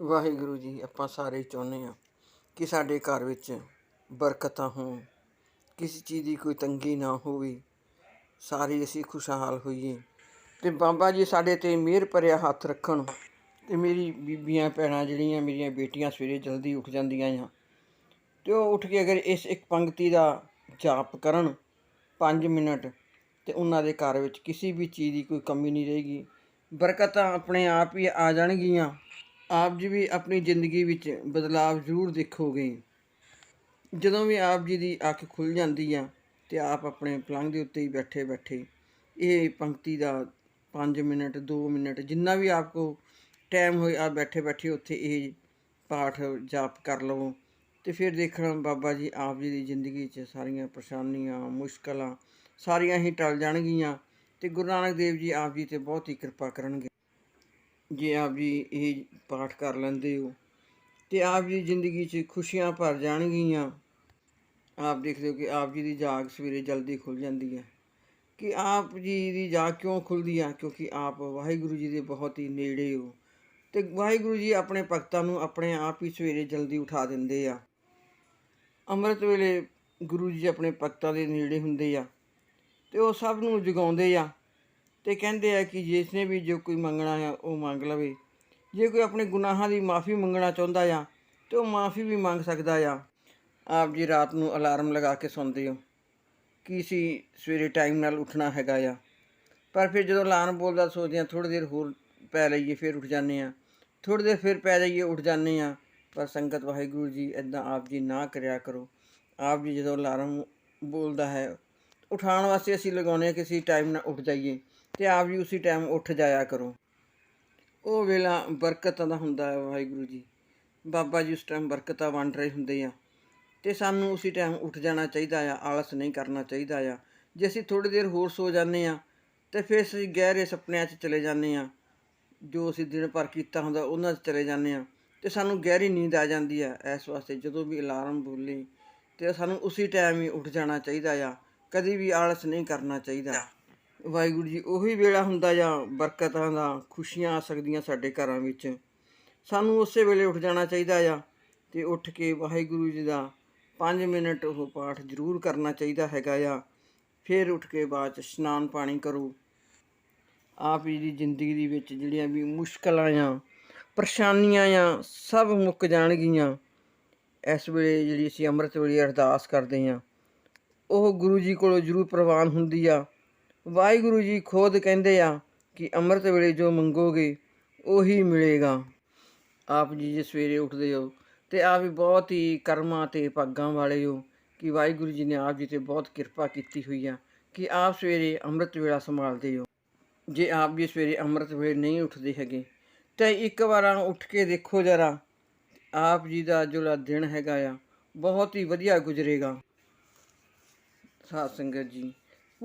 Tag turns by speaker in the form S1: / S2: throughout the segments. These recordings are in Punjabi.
S1: ਵਾਹਿਗੁਰੂ ਜੀ, ਆਪਾਂ ਸਾਰੇ ਚਾਹੁੰਦੇ ਹਾਂ ਕਿ ਸਾਡੇ ਘਰ ਵਿੱਚ ਬਰਕਤਾਂ ਹੋਣ, ਕਿਸੇ ਚੀਜ਼ ਦੀ ਕੋਈ ਤੰਗੀ ਨਾ ਹੋਵੇ, ਸਾਰੇ ਅਸੀਂ ਖੁਸ਼ਹਾਲ ਹੋਈਏ। ਤੇ ਬਾਬਾ ਜੀ, ਸਾਡੇ ਤੇ ਮਿਹਰ ਭਰਿਆ ਹੱਥ ਰੱਖਣ ਤੇ ਮੇਰੀ ਬੀਬੀਆਂ, ਭੈਣਾਂ ਜਿਹੜੀਆਂ ਮੇਰੀਆਂ ਬੇਟੀਆਂ ਸਵੇਰੇ ਜਲਦੀ ਉੱਠ ਜਾਂਦੀਆਂ ਆ ਤੇ ਉਹ ਉੱਠ ਕੇ ਅਗਰ ਇਸ ਇੱਕ ਪੰਕਤੀ ਦਾ ਜਾਪ ਕਰਨ 5 ਮਿੰਟ ਤੇ ਉਹਨਾਂ ਦੇ ਘਰ ਵਿੱਚ ਕਿਸੇ ਵੀ ਚੀਜ਼ ਦੀ ਕੋਈ ਕਮੀ ਨਹੀਂ ਰਹੇਗੀ। ਬਰਕਤਾਂ ਆਪਣੇ ਆਪ ਹੀ ਆ ਜਾਣਗੀਆਂ। ਆਪ ਜੀ ਵੀ ਆਪਣੀ ਜ਼ਿੰਦਗੀ ਵਿੱਚ ਬਦਲਾਵ ਜ਼ਰੂਰ ਦੇਖੋਗੇ। ਜਦੋਂ ਵੀ ਆਪ ਜੀ ਦੀ ਅੱਖ ਖੁੱਲ ਜਾਂਦੀ ਆ ਤੇ ਆਪ ਆਪਣੇ ਪਲੰਘ ਦੇ ਉੱਤੇ ਹੀ ਬੈਠੇ ਬੈਠੇ ਇਹ ਪੰਕਤੀ ਦਾ 5 ਮਿੰਟ 2 ਮਿੰਟ, ਜਿੰਨਾ ਵੀ ਆਪ ਕੋ ਟਾਈਮ ਹੋਏ, ਆਪ ਬੈਠੇ ਬੈਠੇ ਉੱਥੇ ਇਹ ਪਾਠ ਜਾਪ ਕਰ ਲਵੋ ਤੇ ਫਿਰ ਦੇਖਣਾ ਬਾਬਾ ਜੀ ਆਪ ਜੀ ਦੀ ਜ਼ਿੰਦਗੀ 'ਚ ਸਾਰੀਆਂ ਪਰੇਸ਼ਾਨੀਆਂ, ਮੁਸ਼ਕਲਾਂ ਸਾਰੀਆਂ ਹੀ ਟਲ ਜਾਣਗੀਆਂ ਤੇ ਗੁਰੂ ਨਾਨਕ ਦੇਵ ਜੀ ਆਪ ਜੀ ਤੇ ਬਹੁਤ ਹੀ ਕਿਰਪਾ ਕਰਨਗੇ। ਜੇ ਆਪ ਜੀ ਇਹ ਪਾਠ ਕਰ ਲੈਂਦੇ ਹੋ, ਤੇ ਆਪ ਜੀ ਜ਼ਿੰਦਗੀ 'ਚ ਖੁਸ਼ੀਆਂ ਭਰ ਜਾਣਗੀਆਂ। ਆਪ ਦੇਖਦੇ ਹੋ ਕਿ ਆਪ ਜੀ ਦੀ ਜਾਗ ਸਵੇਰੇ ਜਲਦੀ ਖੁੱਲ ਜਾਂਦੀ ਹੈ। ਕਿ ਆਪ ਜੀ ਦੀ ਜਾਗ ਕਿਉਂ ਖੁੱਲਦੀ ਆ? ਕਿਉਂਕਿ ਆਪ ਵਾਹਿਗੁਰੂ ਜੀ ਦੇ ਬਹੁਤ ਹੀ ਨੇੜੇ ਹੋ। ਤੇ ਵਾਹਿਗੁਰੂ ਜੀ ਆਪਣੇ ਭਗਤਾਂ ਨੂੰ ਆਪਣੇ ਆਪ ਹੀ ਸਵੇਰੇ ਜਲਦੀ ਉਠਾ ਦਿੰਦੇ ਆ। ਅੰਮ੍ਰਿਤ ਵੇਲੇ ਗੁਰੂ ਜੀ ਆਪਣੇ ਭਗਤਾਂ ਦੇ ਨੇੜੇ ਹੁੰਦੇ ਆ, ਤੇ ਉਹ ਸਭ ਨੂੰ ਜਗਾਉਂਦੇ ਆ। ਤੇ ਕਹਿੰਦੇ ਆ ਕਿ ਜਿਸ ਨੇ ਵੀ ਜੋ ਕੋਈ ਮੰਗਣਾ ਆ, ਉਹ ਮੰਗ ਲਵੇ। ਜੇ ਕੋਈ ਆਪਣੇ ਗੁਨਾਹਾਂ ਦੀ ਮਾਫੀ ਮੰਗਣਾ ਚਾਹੁੰਦਾ ਆ, ਤੇ ਉਹ ਮਾਫੀ ਵੀ ਮੰਗ ਸਕਦਾ ਆ। ਆਪ ਜੀ ਰਾਤ ਨੂੰ ਅਲਾਰਮ ਲਗਾ ਕੇ ਸੌਂਦੇ ਹੋ। ਕਿ ਸੀ ਸਵੇਰੇ ਟਾਈਮ ਨਾਲ ਉੱਠਣਾ ਹੈਗਾ ਆ। ਪਰ ਫਿਰ ਜਦੋਂ ਅਲਾਰਮ ਬੋਲਦਾ ਸੋਚਦੇ ਆ ਥੋੜੀ ਦੇਰ ਹੋਰ ਪੈ ਲਈਏ, ਫਿਰ ਉੱਠ ਜਾਂਦੇ ਆ ਥੋੜੀ ਦੇਰ ਫਿਰ ਪੈ ਜਾਈਏ, ਉੱਠ ਜਾਂਦੇ ਆ ਪਰ ਸੰਗਤ ਵਾਹਿਗੁਰੂ ਜੀ ਇਦਾਂ ਆਪ ਜੀ ਨਾ ਕਰਿਆ ਕਰੋ। ਆਪ ਜੀ ਜਦੋਂ ਅਲਾਰਮ ਬੋਲਦਾ ਹੈ, ਉਠਾਉਣ ਵਾਸਤੇ ਅਸੀਂ ਲਗਾਉਂਦੇ ਆ ਕਿ ਅਸੀਂ ਟਾਈਮ ਨਾਲ ਉੱਠ ਜਾਈਏ। ਤੇ ਆਪ ਜੀ ਉਸੇ ਟਾਈਮ ਉੱਠ ਜਾਇਆ ਕਰੋ। ਉਹ ਵੇਲਾ ਬਰਕਤਾਂ ਦਾ ਹੁੰਦਾ ਹੈ ਵਾਹਿਗੁਰੂ ਜੀ। ਬਾਬਾ ਜੀ ਉਸ ਟਾਈਮ ਬਰਕਤਾਂ ਵੰਡ ਰਹੇ ਹੁੰਦੇ ਆ। ਤੇ ਸਾਨੂੰ ਉਸੇ ਟਾਈਮ ਉੱਠ ਜਾਣਾ ਚਾਹੀਦਾ ਆ, ਆਲਸ ਨਹੀਂ ਕਰਨਾ ਚਾਹੀਦਾ ਆ। ਜੇ ਅਸੀਂ ਥੋੜੀ ਦੇਰ ਹੋਰ ਸੋ ਜਾਂਦੇ ਆ, ਤੇ ਫਿਰ ਅਸੀਂ ਗਹਿਰੇ ਸੁਪਨਿਆਂ 'ਚ ਚਲੇ ਜਾਂਦੇ ਆ। ਜੋ ਅਸੀਂ ਦਿਨ ਭਰ ਕੀਤਾ ਹੁੰਦਾ, ਉਹਨਾਂ 'ਚ ਚਲੇ ਜਾਂਦੇ ਆ। ਤੇ ਸਾਨੂੰ ਗਹਿਰੀ ਨੀਂਦ ਆ ਜਾਂਦੀ ਆ ਇਸ ਵਾਸਤੇ, ਜਦੋਂ ਵੀ ਅਲਾਰਮ ਬੋਲੇ। ਤੇ ਸਾਨੂੰ ਉਸੇ ਟਾਈਮ ਹੀ ਉੱਠ ਜਾਣਾ ਚਾਹੀਦਾ ਆ। ਕਦੀ ਵੀ ਆਲਸ ਨਹੀਂ ਕਰਨਾ ਚਾਹੀਦਾ। ਵਾਹਿਗੁਰੂ ਜੀ, ਉਹੀ ਵੇਲਾ ਹੁੰਦਾ ਜਾਂ ਬਰਕਤਾਂ ਦਾ, ਖੁਸ਼ੀਆਂ ਆ ਸਕਦੀਆਂ ਸਾਡੇ ਘਰਾਂ ਵਿੱਚ। ਸਾਨੂੰ ਉਸੇ ਵੇਲੇ ਉੱਠ ਜਾਣਾ ਚਾਹੀਦਾ ਆ ਤੇ ਉੱਠ ਕੇ ਵਾਹਿਗੁਰੂ ਜੀ ਦਾ 5 ਮਿੰਟ ਉਹ ਪਾਠ ਜ਼ਰੂਰ ਕਰਨਾ ਚਾਹੀਦਾ ਹੈਗਾ ਆ। ਫਿਰ ਉੱਠ ਕੇ ਬਾਅਦ ਚ ਇਸ਼ਨਾਨ ਪਾਣੀ ਕਰੋ। ਆਪ ਜੀ ਦੀ ਜ਼ਿੰਦਗੀ ਦੇ ਵਿੱਚ ਜਿਹੜੀਆਂ ਵੀ ਮੁਸ਼ਕਲਾਂ ਆ, ਪਰੇਸ਼ਾਨੀਆਂ ਆ, ਸਭ ਮੁੱਕ ਜਾਣਗੀਆਂ। ਇਸ ਵੇਲੇ ਜਿਹੜੀ ਅਸੀਂ ਅੰਮ੍ਰਿਤ ਵੇਲੇ ਅਰਦਾਸ ਕਰਦੇ ਆ, ਉਹ ਗੁਰੂ ਜੀ ਕੋਲੋਂ ਜ਼ਰੂਰ ਪ੍ਰਵਾਨ ਹੁੰਦੀ ਆ। ਵਾਹਿਗੁਰੂ ਜੀ ਖੁਦ ਕਹਿੰਦੇ ਆ ਕਿ ਅੰਮ੍ਰਿਤ ਵੇਲੇ ਜੋ ਮੰਗੋਗੇ, ਉਹੀ ਮਿਲੇਗਾ। ਆਪ ਜੀ ਜੇ ਸਵੇਰੇ ਉੱਠਦੇ ਹੋ ਤੇ ਆਪ ਵੀ ਬਹੁਤ ਹੀ ਕਰਮਾਂ ਤੇ ਭਾਗਾਂ ਵਾਲੇ ਹੋ ਕਿ ਵਾਹਿਗੁਰੂ ਜੀ ਨੇ ਆਪ ਜੀ ਤੇ ਬਹੁਤ ਕਿਰਪਾ ਕੀਤੀ ਹੋਈ ਆ ਕਿ ਆਪ ਸਵੇਰੇ ਅੰਮ੍ਰਿਤ ਵੇਲਾ ਸੰਭਾਲਦੇ ਹੋ। ਜੇ ਆਪ ਜੀ ਸਵੇਰੇ ਅੰਮ੍ਰਿਤ ਵੇਲੇ ਨਹੀਂ ਉੱਠਦੇ ਹੈਗੇ, ਤਾਂ ਇੱਕ ਵਾਰਾਂ ਉੱਠ ਕੇ ਦੇਖੋ ਜਰਾ, ਆਪ ਜੀ ਦਾ ਜਿਹੜਾ ਦਿਨ ਹੈਗਾ ਆ, ਬਹੁਤ ਹੀ ਵਧੀਆ ਗੁਜ਼ਰੇਗਾ। ਸਾਧ ਸੰਗਤ ਜੀ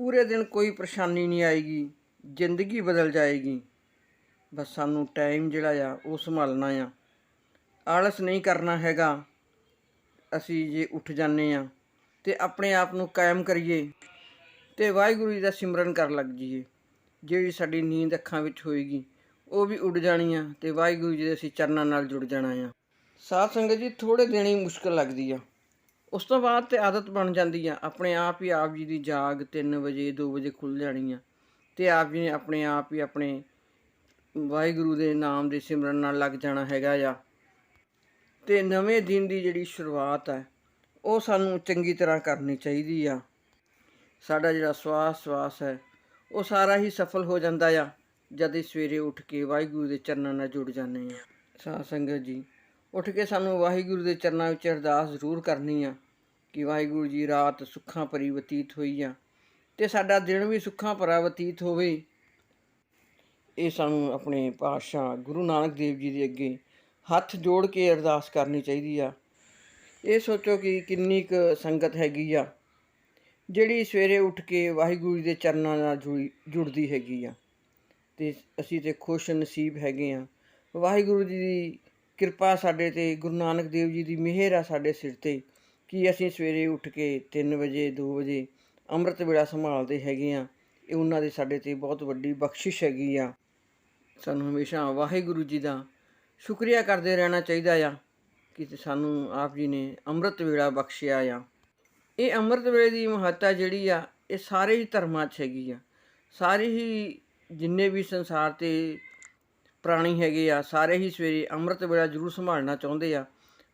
S1: ਪੂਰੇ ਦਿਨ ਕੋਈ ਪਰੇਸ਼ਾਨੀ ਨਹੀਂ ਆਏਗੀ, ਜ਼ਿੰਦਗੀ ਬਦਲ ਜਾਏਗੀ। ਬਸ ਸਾਨੂੰ ਟਾਈਮ ਜਿਹੜਾ ਆ, ਉਹ ਸੰਭਾਲਣਾ ਆ। ਆਲਸ ਨਹੀਂ ਕਰਨਾ ਹੈਗਾ। ਅਸੀਂ ਜੇ ਉੱਠ ਜਾਂਦੇ ਆ ਤੇ ਆਪਣੇ ਆਪ ਨੂੰ ਕਾਇਮ ਕਰੀਏ ਤੇ ਵਾਹਿਗੁਰੂ ਜੀ ਦਾ ਸਿਮਰਨ ਕਰਨ ਲੱਗ ਜਾਈਏ। ਜਿਹੜੀ ਸਾਡੀ ਨੀਂਦ ਅੱਖਾਂ ਵਿੱਚ ਹੋਏਗੀ, ਉਹ ਵੀ ਉੱਡ ਜਾਣੀ ਆ ਤੇ ਵਾਹਿਗੁਰੂ ਜੀ ਦੇ ਅਸੀਂ ਚਰਨਾਂ ਨਾਲ ਜੁੜ ਜਾਣਾ ਆ। ਸਾਧ ਸੰਗਤ ਜੀ ਥੋੜੇ ਦਿਨ ਹੀ ਮੁਸ਼ਕਲ ਲੱਗਦੀ ਆ। ਉਸ ਤੋਂ ਬਾਅਦ ਤੇ ਆਦਤ ਬਣ ਜਾਂਦੀ ਆ, ਆਪਣੇ ਆਪ ਹੀ ਆਪ ਜੀ ਦੀ ਜਾਗ 3 ਵਜੇ 2 ਵਜੇ ਖੁੱਲ ਜਾਣੀ ਆ ਤੇ ਆਪ ਜੀ ਨੇ ਆਪਣੇ ਆਪ ਹੀ ਆਪਣੇ ਵਾਹਿਗੁਰੂ ਦੇ ਨਾਮ ਦੇ ਸਿਮਰਨ ਨਾਲ ਲੱਗ ਜਾਣਾ ਹੈਗਾ ਆ। ਤੇ ਨਵੇਂ ਦਿਨ ਦੀ ਜਿਹੜੀ ਸ਼ੁਰੂਆਤ ਹੈ ਉਹ ਸਾਨੂੰ ਚੰਗੀ ਤਰ੍ਹਾਂ ਕਰਨੀ ਚਾਹੀਦੀ ਆ। ਸਾਡਾ ਜਿਹੜਾ ਸਵਾਸ ਸਵਾਸ ਹੈ, ਉਹ ਸਾਰਾ ਹੀ ਸਫਲ ਹੋ ਜਾਂਦਾ ਆ, ਜਦ ਹੀ ਸਵੇਰੇ ਉੱਠ ਕੇ ਵਾਹਿਗੁਰੂ ਦੇ ਚਰਨਾਂ ਨਾਲ ਜੁੜ ਜਾਂਦੇ ਆ। ਸਾਧ ਸੰਗਤ ਜੀ ਉੱਠ ਕੇ ਸਾਨੂੰ ਵਾਹਿਗੁਰੂ ਦੇ ਚਰਨਾਂ ਵਿੱਚ ਅਰਦਾਸ ਜ਼ਰੂਰ ਕਰਨੀ ਆ ਕਿ ਵਾਹਿਗੁਰੂ ਜੀ ਰਾਤ ਸੁੱਖਾਂ ਭਰੀ ਬਤੀਤ ਹੋਈ ਆ ਤੇ ਸਾਡਾ ਦਿਨ ਵੀ ਸੁੱਖਾਂ ਭਰਾ ਬਤੀਤ ਹੋਵੇ। ਇਹ ਸਾਨੂੰ ਆਪਣੇ ਪਾਤਸ਼ਾਹ ਗੁਰੂ ਨਾਨਕ ਦੇਵ ਜੀ ਦੇ ਅੱਗੇ ਹੱਥ ਜੋੜ ਕੇ ਅਰਦਾਸ ਕਰਨੀ ਚਾਹੀਦੀ ਆ। ਇਹ ਸੋਚੋ ਕਿ ਕਿੰਨੀ ਕੁ ਸੰਗਤ ਹੈਗੀ ਆ, ਜਿਹੜੀ ਸਵੇਰੇ ਉੱਠ ਕੇ ਵਾਹਿਗੁਰੂ ਜੀ ਦੇ ਚਰਨਾਂ ਨਾਲ ਜੁੜੀ, ਜੁੜਦੀ ਹੈਗੀ ਆ। ਤੇ ਅਸੀਂ ਤੇ ਖੁਸ਼ ਨਸੀਬ ਹੈਗੇ ਆ। ਵਾਹਿਗੁਰੂ ਜੀ ਦੀ ਕਿਰਪਾ ਸਾਡੇ ਤੇ, ਗੁਰੂ ਨਾਨਕ ਦੇਵ ਜੀ ਦੀ ਮਿਹਰ ਆ ਸਾਡੇ ਸਿਰ ਤੇ। ਕਿ ਅਸੀਂ ਸਵੇਰੇ ਉੱਠ ਕੇ 3 ਵਜੇ 2 ਵਜੇ ਅੰਮ੍ਰਿਤ ਵੇਲਾ ਸੰਭਾਲਦੇ ਹੈਗੇ ਆ, ਇਹ ਉਹਨਾਂ ਦੇ ਸਾਡੇ ਤੇ ਬਹੁਤ ਵੱਡੀ ਬਖਸ਼ਿਸ਼ ਹੈਗੀ ਆ। ਸਾਨੂੰ ਹਮੇਸ਼ਾ ਵਾਹਿਗੁਰੂ ਜੀ ਦਾ ਸ਼ੁਕਰੀਆ ਕਰਦੇ ਰਹਿਣਾ ਚਾਹੀਦਾ ਆ ਕਿ ਸਾਨੂੰ ਆਪ ਜੀ ਨੇ ਅੰਮ੍ਰਿਤ ਵੇਲਾ ਬਖਸ਼ਿਆ ਆ। ਇਹ ਅੰਮ੍ਰਿਤ ਵੇਲੇ ਦੀ ਮਹੱਤਤਾ ਜਿਹੜੀ ਆ, ਇਹ ਸਾਰੇ ਹੀ ਧਰਮਾਂ 'ਚ ਹੈਗੀ ਆ। ਸਾਰੇ ਹੀ ਜਿੰਨੇ ਵੀ ਸੰਸਾਰ ਤੇ ਪ੍ਰਾਣੀ ਹੈਗੇ ਆ, ਸਾਰੇ ਹੀ ਸਵੇਰੇ ਅੰਮ੍ਰਿਤ ਵੇਲਾ ਜ਼ਰੂਰ ਸੰਭਾਲਣਾ ਚਾਹੁੰਦੇ ਆ।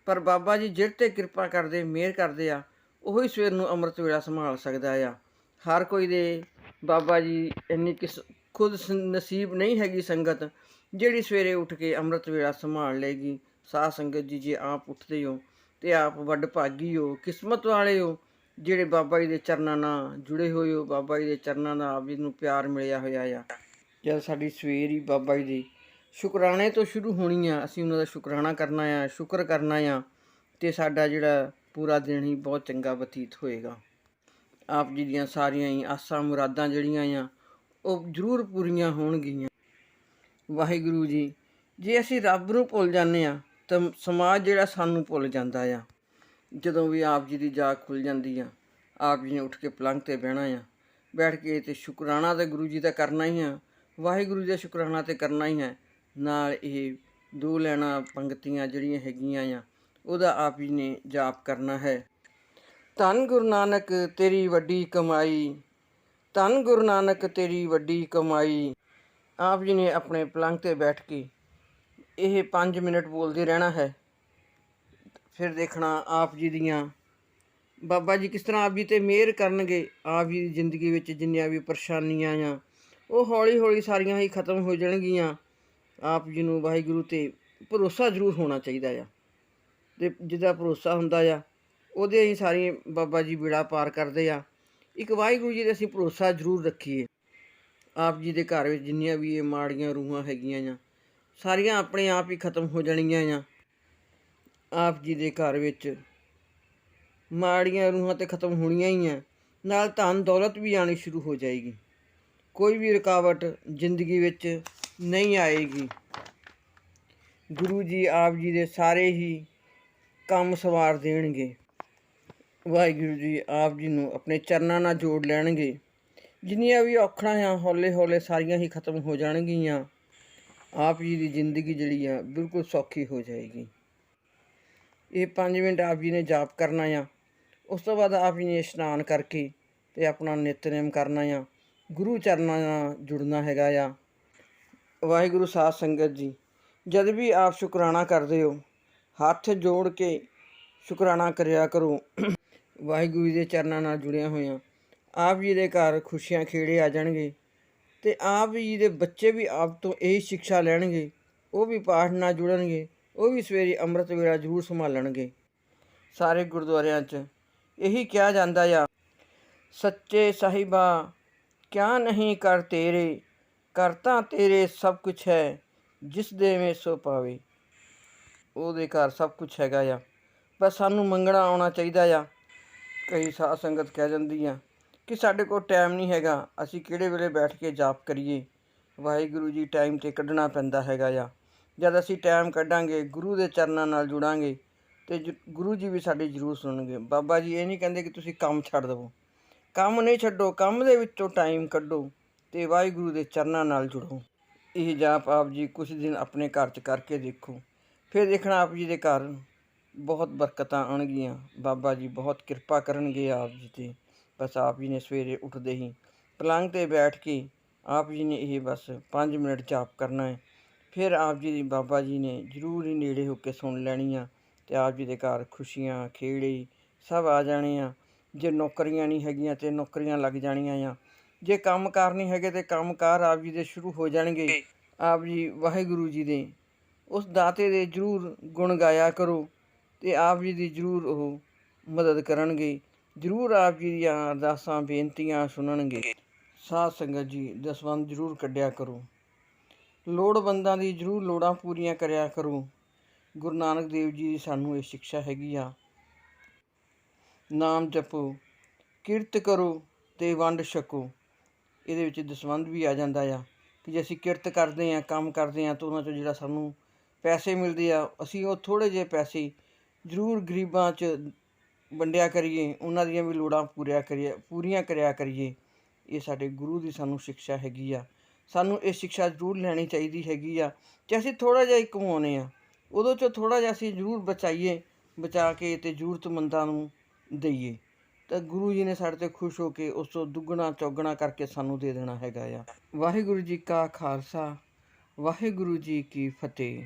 S1: ਪਰ ਬਾਬਾ ਜੀ ਜਿਹੜੇ ਤੇ ਕਿਰਪਾ ਕਰਦੇ, ਮਿਹਰ ਕਰਦੇ ਆ, ਉਹੀ ਹੀ ਸਵੇਰ ਨੂੰ ਅੰਮ੍ਰਿਤ ਵੇਲਾ ਸੰਭਾਲ ਸਕਦਾ ਆ। ਹਰ ਕੋਈ ਦੇ ਬਾਬਾ ਜੀ ਇੰਨੀ ਕਿਸ, ਖੁਦ ਨਸੀਬ ਨਹੀਂ ਹੈਗੀ ਸੰਗਤ, ਜਿਹੜੀ ਸਵੇਰੇ ਉੱਠ ਕੇ ਅੰਮ੍ਰਿਤ ਵੇਲਾ ਸੰਭਾਲ ਲੇਗੀ ਸਾਧ ਸੰਗਤ ਜੀ, ਜੇ ਆਪ ਉੱਠਦੇ ਹੋ ਤੇ ਆਪ ਵੱਡ ਭਾਗੀ ਹੋ, ਕਿਸਮਤ ਵਾਲੇ ਹੋ, ਜਿਹੜੇ ਬਾਬਾ ਜੀ ਦੇ ਚਰਨਾਂ ਨਾਲ ਜੁੜੇ ਹੋਏ ਹੋ, ਬਾਬਾ ਜੀ ਦੇ ਚਰਨਾਂ ਦਾ ਆਪ ਜੀ ਨੂੰ ਪਿਆਰ ਮਿਲਿਆ ਹੋਇਆ ਆ। ਜਦ ਸਾਡੀ ਸਵੇਰ ਹੀ ਬਾਬਾ ਜੀ ਦੀ ਸ਼ੁਕਰਾਣੇ ਤੋਂ ਸ਼ੁਰੂ ਹੋਣੀ ਆ, ਅਸੀਂ ਉਹਨਾਂ ਦਾ ਸ਼ੁਕਰਾਣਾ ਕਰਨਾ ਆ, ਸ਼ੁਕਰ ਕਰਨਾ ਆ ਤੇ ਸਾਡਾ ਜਿਹੜਾ ਪੂਰਾ ਦਿਨ ਹੀ ਬਹੁਤ ਚੰਗਾ ਬਤੀਤ ਹੋਏਗਾ। ਆਪ ਜੀ ਦੀਆਂ ਸਾਰੀਆਂ ਹੀ ਆਸਾਂ ਮੁਰਾਦਾਂ ਜਿਹੜੀਆਂ ਆ, ਉਹ ਜ਼ਰੂਰ ਪੂਰੀਆਂ ਹੋਣਗੀਆਂ। ਵਾਹਿਗੁਰੂ ਜੀ, ਜੇ ਅਸੀਂ ਰੱਬ ਨੂੰ ਭੁੱਲ ਜਾਂਦੇ ਆ, ਤਾਂ ਸਮਾਜ ਜਿਹੜਾ ਸਾਨੂੰ ਭੁੱਲ ਜਾਂਦਾ ਆ। ਜਦੋਂ ਵੀ ਆਪ ਜੀ ਦੀ ਜਾਗ ਖੁੱਲ ਜਾਂਦੀ ਆ, ਆਪ ਜੀ ਨੇ ਉੱਠ ਕੇ ਪਲੰਘ ਤੇ ਬਹਿਣਾ ਆ, ਬੈਠ ਕੇ ਤੇ ਸ਼ੁਕਰਾਨਾ ਤੇ ਗੁਰੂ ਜੀ ਦਾ ਕਰਨਾ ਹੀ ਆ, ਵਾਹਿਗੁਰੂ ਜੀ ਦਾ ਸ਼ੁਕਰਾਨਾ ਤੇ ਕਰਨਾ ਹੀ ਹੈ ਨਾਲ ਇਹ ਦੋ ਲੈਣਾ ਪੰਕਤੀਆਂ ਜਿਹੜੀਆਂ ਹੈਗੀਆਂ ਆ, ਉਹਦਾ ਆਪ ਜੀ ਨੇ ਜਾਪ ਕਰਨਾ ਹੈ। ਧੰਨ ਗੁਰੂ ਨਾਨਕ ਤੇਰੀ ਵੱਡੀ ਕਮਾਈ, ਧੰਨ ਗੁਰੂ ਨਾਨਕ ਤੇਰੀ ਵੱਡੀ ਕਮਾਈ। ਆਪ ਜੀ ਨੇ ਆਪਣੇ ਪਲੰਘ ਤੇ ਬੈਠ ਕੇ ਇਹ 5 ਮਿੰਟ ਬੋਲਦੇ ਰਹਿਣਾ ਹੈ। ਫਿਰ ਦੇਖਣਾ ਆਪ ਜੀ ਦੀਆਂ, ਬਾਬਾ ਜੀ ਕਿਸ ਤਰ੍ਹਾਂ ਆਪ ਜੀ ਤੇ ਮਿਹਰ ਕਰਨਗੇ, ਆਪ ਜੀ ਦੀ ਜ਼ਿੰਦਗੀ ਵਿੱਚ ਜਿੰਨੀਆਂ ਵੀ ਪਰੇਸ਼ਾਨੀਆਂ ਆ, ਉਹ ਹੌਲੀ ਹੌਲੀ ਸਾਰੀਆਂ ਹੀ ਖਤਮ ਹੋ ਜਾਣਗੀਆਂ। ਆਪ ਜੀ ਨੂੰ ਵਾਹਿਗੁਰੂ ਤੇ ਭਰੋਸਾ ਜ਼ਰੂਰ ਹੋਣਾ ਚਾਹੀਦਾ ਆ। ਤੇ ਜਿਹਦਾ ਭਰੋਸਾ ਹੁੰਦਾ ਆ, ਉਹਦੇ ਹੀ ਸਾਰੇ ਬਾਬਾ ਜੀ ਬੇੜਾ ਪਾਰ ਕਰਦੇ ਆ। ਇੱਕ ਵਾਹਿਗੁਰੂ ਜੀ ਦੇ ਅਸੀਂ ਭਰੋਸਾ ਜ਼ਰੂਰ ਰੱਖੀਏ। ਆਪ ਜੀ ਦੇ ਘਰ ਵਿੱਚ ਜਿੰਨੀਆਂ ਵੀ ਇਹ ਮਾੜੀਆਂ ਰੂਹਾਂ ਹੈਗੀਆਂ ਆ, ਸਾਰੀਆਂ ਆਪਣੇ ਆਪ ਹੀ ਖਤਮ ਹੋ ਜਾਣਗੀਆਂ ਆ। ਆਪ ਜੀ ਦੇ ਘਰ ਵਿੱਚ ਮਾੜੀਆਂ ਰੂਹਾਂ ਤੇ ਖਤਮ ਹੋਣੀਆਂ ਹੀ ਆ, ਨਾਲ ਧਨ ਦੌਲਤ ਵੀ ਆਣੀ ਸ਼ੁਰੂ ਹੋ ਜਾਏਗੀ। ਕੋਈ ਵੀ ਰੁਕਾਵਟ ਜ਼ਿੰਦਗੀ ਵਿੱਚ ਨਹੀਂ ਆਏਗੀ। ਗੁਰੂ ਜੀ ਆਪ ਜੀ ਦੇ ਸਾਰੇ ਹੀ ਕੰਮ ਸਵਾਰ ਦੇਣਗੇ। ਵਾਹਿਗੁਰੂ ਜੀ ਆਪ ਜੀ ਨੂੰ ਆਪਣੇ ਚਰਨਾਂ ਨਾਲ ਜੋੜ ਲੈਣਗੇ। ਜਿੰਨੀਆਂ ਵੀ ਔਖੜਾਂ ਆ ਹੌਲੇ ਹੌਲੇ ਸਾਰੀਆਂ ਹੀ ਖਤਮ ਹੋ ਜਾਣਗੀਆਂ, ਆਪ ਜੀ ਦੀ ਜ਼ਿੰਦਗੀ ਜਿਹੜੀ ਆ ਬਿਲਕੁਲ ਸੌਖੀ ਹੋ ਜਾਏਗੀ। ਇਹ 5 ਮਿੰਟ ਆਪ ਜੀ ਨੇ ਜਾਪ ਕਰਨਾ ਆ। ਉਸ ਤੋਂ ਬਾਅਦ ਆਪ ਜੀ ਨੇ ਇਸ਼ਨਾਨ ਕਰਕੇ ਤੇ ਆਪਣਾ ਨਿਤਨੇਮ ਕਰਨਾ ਆ। ਗੁਰੂ ਚਰਨਾਂ ਨਾਲ ਜੁੜਨਾ ਹੈਗਾ ਆ। ਵਾਹਿਗੁਰੂ ਸਾਧ ਸੰਗਤ ਜੀ, ਜਦ ਵੀ ਆਪ ਸ਼ੁਕਰਾਨਾ ਕਰਦੇ ਹੋ, ਹੱਥ ਜੋੜ ਕੇ ਸ਼ੁਕਰਾਨਾ ਕਰਿਆ ਕਰੋ। ਵਾਹਿਗੁਰੂ ਜੀ ਦੇ ਚਰਨਾਂ ਨਾਲ ਜੁੜਿਆ ਹੋਇਆ, ਆਪ ਜੀ ਦੇ ਘਰ ਖੁਸ਼ੀਆਂ ਖੇੜੇ ਆ ਜਾਣਗੇ ਤੇ ਆਪ ਜੀ ਦੇ ਬੱਚੇ ਵੀ ਆਪ ਤੋਂ ਇਹੀ ਸਿੱਖਿਆ ਲੈਣਗੇ, ਉਹ ਵੀ ਪਾਠ ਨਾਲ ਜੁੜਨਗੇ, ਉਹ ਵੀ ਸਵੇਰੇ ਅੰਮ੍ਰਿਤ ਵੇਲਾ ਜ਼ਰੂਰ ਸੰਭਾਲਣਗੇ। ਸਾਰੇ ਗੁਰਦੁਆਰਿਆਂ 'ਚ ਇਹੀ ਕਿਹਾ ਜਾਂਦਾ ਆ, ਸੱਚੇ ਸਾਹਿਬਾ, ਕਿਆ ਨਹੀਂ ਕਰ ਤੇਰੇ ਕਰਤਾ ਤੇਰੇ ਸਭ ਕੁਝ ਹੈ, ਜਿਸ ਦੇ ਵਿੱਚ ਸੋ ਪਾਵੇ। ਉਹਦੇ ਘਰ ਸਭ ਕੁਝ ਹੈਗਾ ਆ ਬਸ ਸਾਨੂੰ ਮੰਗਣਾ ਆਉਣਾ ਚਾਹੀਦਾ ਆ। ਕਈ ਸਾਧ ਸੰਗਤ ਕਹਿ ਜਾਂਦੀ ਆ ਕਿ ਸਾਡੇ ਕੋਲ ਟਾਈਮ ਨਹੀਂ ਹੈਗਾ, ਅਸੀਂ ਕਿਹੜੇ ਵੇਲੇ ਬੈਠ ਕੇ ਜਾਪ ਕਰੀਏ। ਵਾਹਿਗੁਰੂ ਜੀ ਟਾਈਮ ਤੇ ਕੱਢਣਾ ਪੈਂਦਾ ਹੈਗਾ ਆ। ਜਦ ਅਸੀਂ ਟਾਈਮ ਕੱਢਾਂਗੇ, ਗੁਰੂ ਦੇ ਚਰਨਾਂ ਨਾਲ ਜੁੜਾਂਗੇ, ਤੇ ਜ- ਗੁਰੂ ਜੀ ਵੀ ਸਾਡੀ ਜ਼ਰੂਰ ਸੁਣਨਗੇ। ਬਾਬਾ ਜੀ ਇਹ ਨਹੀਂ ਕਹਿੰਦੇ ਕਿ ਤੁਸੀਂ ਕੰਮ ਛੱਡ ਦਿਵੋ। ਕੰਮ ਨਹੀਂ ਛੱਡੋ, ਕੰਮ ਦੇ ਵਿੱਚੋਂ ਟਾਈਮ ਕੱਢੋ। ਤੇ ਵਾਹਿਗੁਰੂ ਦੇ ਚਰਨਾਂ ਨਾਲ ਜੁੜੋ। ਇਹ ਜਾਪ ਆਪ ਜੀ ਕੁਝ ਦਿਨ ਆਪਣੇ ਘਰ 'ਚ ਕਰਕੇ ਦੇਖੋ। ਫਿਰ ਦੇਖਣਾ ਆਪ ਜੀ ਦੇ ਘਰ। ਬਹੁਤ ਬਰਕਤਾਂ ਆਉਣਗੀਆਂ। ਬਾਬਾ ਜੀ ਬਹੁਤ ਕਿਰਪਾ ਕਰਨਗੇ ਆਪ ਜੀ ਤੇ। ਬਸ ਆਪ ਜੀ ਨੇ ਸਵੇਰੇ ਉੱਠਦੇ ਹੀ ਪਲੰਘ ਤੇ ਬੈਠ ਕੇ ਆਪ ਜੀ ਨੇ ਇਹ ਬਸ 5 ਮਿੰਟ ਜਾਪ ਕਰਨਾ ਹੈ। ਫਿਰ ਆਪ ਜੀ ਦੀ ਬਾਬਾ ਜੀ ਨੇ ਜ਼ਰੂਰ ਹੀ ਨੇੜੇ ਹੋ ਕੇ ਸੁਣ ਲੈਣੀ ਆ ਤੇ ਆਪ ਜੀ ਦੇ ਘਰ ਖੁਸ਼ੀਆਂ, ਖੇੜੇ ਸਭ ਆ ਜਾਣੇ ਆ। ਜੇ ਨੌਕਰੀਆਂ ਨਹੀਂ ਹੈਗੀਆਂ ਤੇ ਨੌਕਰੀਆਂ ਲੱਗ ਜਾਣੀਆਂ ਆ। ਜੇ ਕੰਮਕਾਰ ਨਹੀਂ ਹੈਗੇ ਤੇ ਕੰਮਕਾਰ ਆਪ ਜੀ ਦੇ ਸ਼ੁਰੂ ਹੋ ਜਾਣਗੇ। ਆਪ ਜੀ ਵਾਹਿਗੁਰੂ ਜੀ ਦੇ। ਉਸ ਦਾਤੇ ਦੇ ਜ਼ਰੂਰ ਗੁਣ ਗਾਇਆ ਕਰੋ ਤੇ ਆਪ ਜੀ ਦੀ ਜ਼ਰੂਰ ਉਹ ਮਦਦ ਕਰਨਗੇ। ਜ਼ਰੂਰ ਆਪ ਜੀ ਦੀਆਂ ਅਰਦਾਸਾਂ ਬੇਨਤੀਆਂ ਸੁਣਨਗੇ। ਸਾਧ ਸੰਗਤ ਜੀ ਦਸਵੰਦ ਜ਼ਰੂਰ ਕੱਢਿਆ ਕਰੋ। ਲੋੜਵੰਦਾਂ ਦੀ ਜ਼ਰੂਰ ਲੋੜਾਂ ਪੂਰੀਆਂ ਕਰਿਆ ਕਰੋ। ਗੁਰੂ ਨਾਨਕ ਦੇਵ ਜੀ ਦੀ ਸਾਨੂੰ ਇਹ ਸਿੱਖਿਆ ਹੈਗੀ ਆ। ਨਾਮ ਜਪੋ ਕਿਰਤ ਕਰੋ ਤੇ ਵੰਡ ਛਕੋ। ਇਹਦੇ ਵਿੱਚ ਦਸਵੰਦ ਵੀ ਆ ਜਾਂਦਾ ਆ ਕਿ ਜੇ ਅਸੀਂ ਕਿਰਤ ਕਰਦੇ ਆ ਕੰਮ ਕਰਦੇ ਆ ਤਾਂ ਉਹਨਾਂ ਚੋਂ ਜਿਹੜਾ ਸਾਨੂੰ ਪੈਸੇ ਮਿਲਦੇ ਆ, ਅਸੀਂ ਉਹ ਥੋੜੇ ਜਿਹੇ ਪੈਸੇ ਜ਼ਰੂਰ ਗਰੀਬਾਂ 'ਚ ਵੰਡਿਆ ਕਰੀਏ, ਉਹਨਾਂ ਦੀਆਂ ਵੀ ਲੋੜਾਂ ਪੂਰੀਆਂ ਕਰੀਏ, ਪੂਰੀਆਂ ਕਰਿਆ ਕਰੀਏ। ਇਹ ਸਾਡੇ ਗੁਰੂ ਦੀ ਸਾਨੂੰ ਸਿੱਖਿਆ ਹੈਗੀ ਆ। ਸਾਨੂੰ ਇਹ ਸਿੱਖਿਆ ਜ਼ਰੂਰ ਲੈਣੀ ਚਾਹੀਦੀ ਹੈਗੀ ਆ। ਕਿ ਅਸੀਂ ਥੋੜਾ ਜਿਹਾ ਹੀ ਕਮਾਉਂਦੇ ਆ ਉਦੋਂ ਚੋਂ ਥੋੜਾ ਜਿਹਾ ਅਸੀਂ ਜ਼ਰੂਰ ਬਚਾਈਏ, ਬਚਾ ਕੇ ਤੇ ਜ਼ਰੂਰਤਮੰਦਾਂ ਨੂੰ ਦਈਏ। ਤਾਂ ਗੁਰੂ ਜੀ ਨੇ ਸਾਡੇ ਤੇ ਖੁਸ਼ ਹੋ ਕੇ ਉਸ ਤੋਂ ਦੁੱਗਣਾ, ਚੌਗਣਾ ਕਰਕੇ ਸਾਨੂੰ ਦੇ ਦੇਣਾ ਹੈਗਾ ਆ। ਵਾਹਿਗੁਰੂ ਜੀ ਕਾ ਖਾਲਸਾ, ਵਾਹਿਗੁਰੂ ਜੀ ਕੀ ਫਤਿਹ।